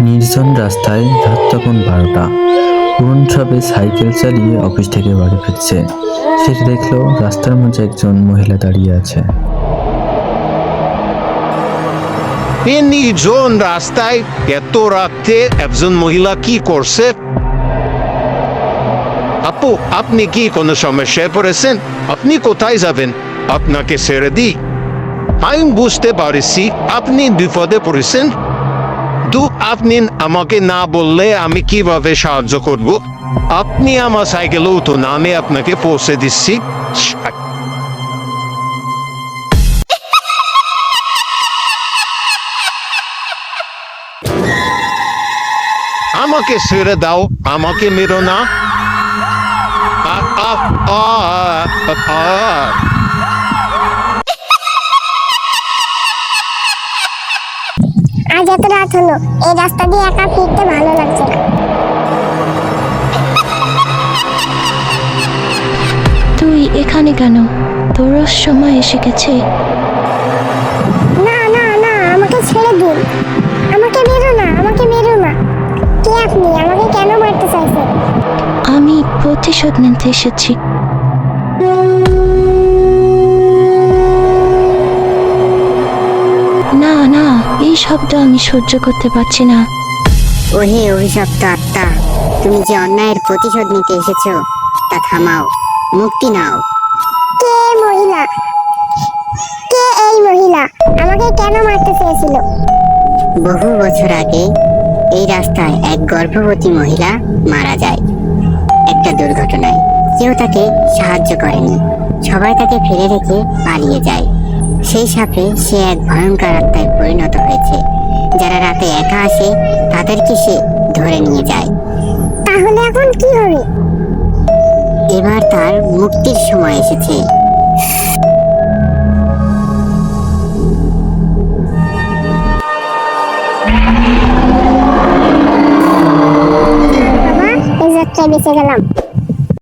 নির্জন রাস্তায় রাত তখন বারোটা। পূরণ সবে সাইকেল চালিয়ে অফিস থেকে বাড়ি ফিরছে। সে দেখল রাস্তার মাঝে একজন মহিলা দাঁড়িয়ে আছে। নির্জন রাস্তায় এত রাতে একজন মহিলা কি করছে? আপু, আপনি কি কোনো সমস্যায় পড়েছেন? আপনি কোথায় যাবেন? আপনাকে ছেড়ে দিই। আমি বুঝতে পারছি আপনি বিপদে পড়েছেন। দু আপনি আমাকে না বললে আমি কীভাবে সাহায্য করব? আপনি আমার সাইকেলে উঠুন আমি আপনাকে পৌঁছে দিচ্ছি। আমাকে ছেড়ে দাও আমাকে মেরো না। আ, আ, আ, আ, আজ এত রাত হলো এই রাস্তা দিয়ে একা ফিরতে ভালো লাগছে না। তুই এখানে কেন? তোর সময় এসে গেছে না না না আমাকে ছেড়ে দিন। আমাকে মেরো না আমাকে মেরো না। কে আপনি? আমাকে কেন মারতে চাইছেন? আমি প্রতিশোধ নিতে এসেছি। না না এই শব্দ আমি সহ্য করতে পারছি না। ওহে অভিশপ্ত আত্মা তুমি যে অন্যায়ের প্রতিশোধ নিতে এসেছ তা থামাও মুক্তি নাও। কে মহিলা? কে এই মহিলা? আমাকে কেন মারতে চেয়েছিল? বহু বছর আগে এই রাস্তায় এক গর্ভবতী মহিলা মারা যায়। একটা দুর্ঘটনায় কেউ তাকে সাহায্য করেনি। সবাই তাকে ফেলে রেখে পালিয়ে যায়। সেই সাপে সে এক ভয়ঙ্কর আত্মায় পরিণত হয়েছে। যারা রাতে একা আসে তাদেরকে সে ধরে নিয়ে যায়। তাহলে এখন কি হবে? এবার তার মুক্তির সময় এসেছে। বেঁচে গেলাম।